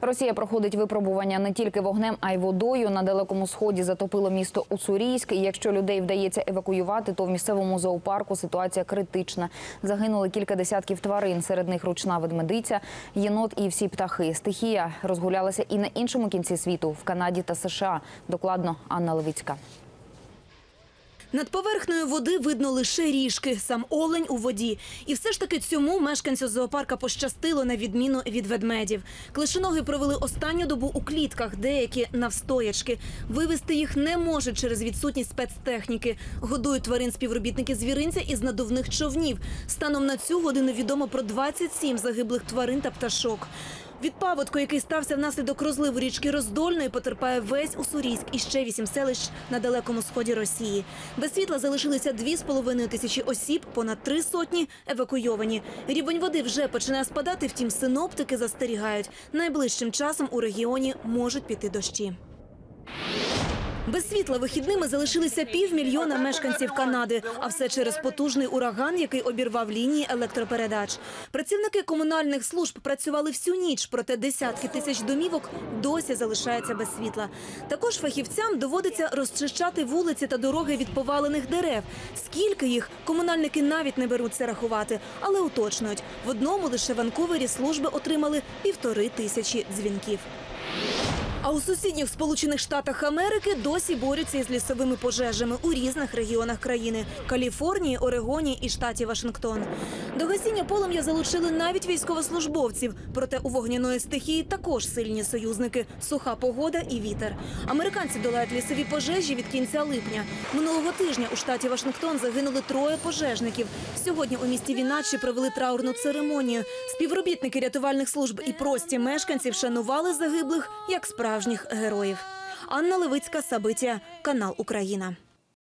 Росія проходить випробування не тільки вогнем, а й водою. На далекому сході затопило місто Уцурійськ. І якщо людей вдається евакуювати, то в місцевому зоопарку ситуація критична. Загинули кілька десятків тварин. Серед них ручна ведмедиця, єнот і всі птахи. Стихія розгулялася і на іншому кінці світу в Канаді та США. Докладно Анна Левицька. Над поверхнею води видно лише ріжки, сам олень у воді. І все ж таки цьому мешканцю зоопарка пощастило на відміну від ведмедів. Клишоноги провели останню добу у клітках, деякі навстоячки. Вивезти їх не можуть через відсутність спецтехніки. Годують тварин співробітники звіринця із надувних човнів. Станом на цю годину відомо про 27 загиблих тварин та пташок. Від паводку, який стався внаслідок розливу річки Роздольної, потерпає весь Уссурійськ і ще вісім селищ на далекому сході Росії. Без світла залишилися дві з половиною тисячі осіб, понад три сотні евакуйовані. Рівень води вже починає спадати, втім синоптики застерігають. Найближчим часом у регіоні можуть піти дощі. Без світла вихідними залишилися півмільйона мешканців Канади, а все через потужний ураган, який обірвав лінії електропередач. Працівники комунальних служб працювали всю ніч, проте десятки тисяч домівок досі залишаються без світла. Також фахівцям доводиться розчищати вулиці та дороги від повалених дерев. Скільки їх комунальники навіть не беруться рахувати, але уточнюють в одному лише Ванкувері служби отримали півтори тисячі дзвінків. А у сусідніх Сполучених Штатах Америки досі борються із лісовими пожежами у різних регіонах країни Каліфорнії, Орегоні і штаті Вашингтон. До гасіння полум'я залучили навіть військовослужбовців. Проте у вогняної стихії також сильні союзники суха погода і вітер. Американці долають лісові пожежі від кінця липня. Минулого тижня у штаті Вашингтон загинули троє пожежників. Сьогодні у місті Віначі провели траурну церемонію. Співробітники рятувальних служб і прості мешканці вшанували загиблих як справжніх героїв. Анна Левицька, Сабиття, канал Україна.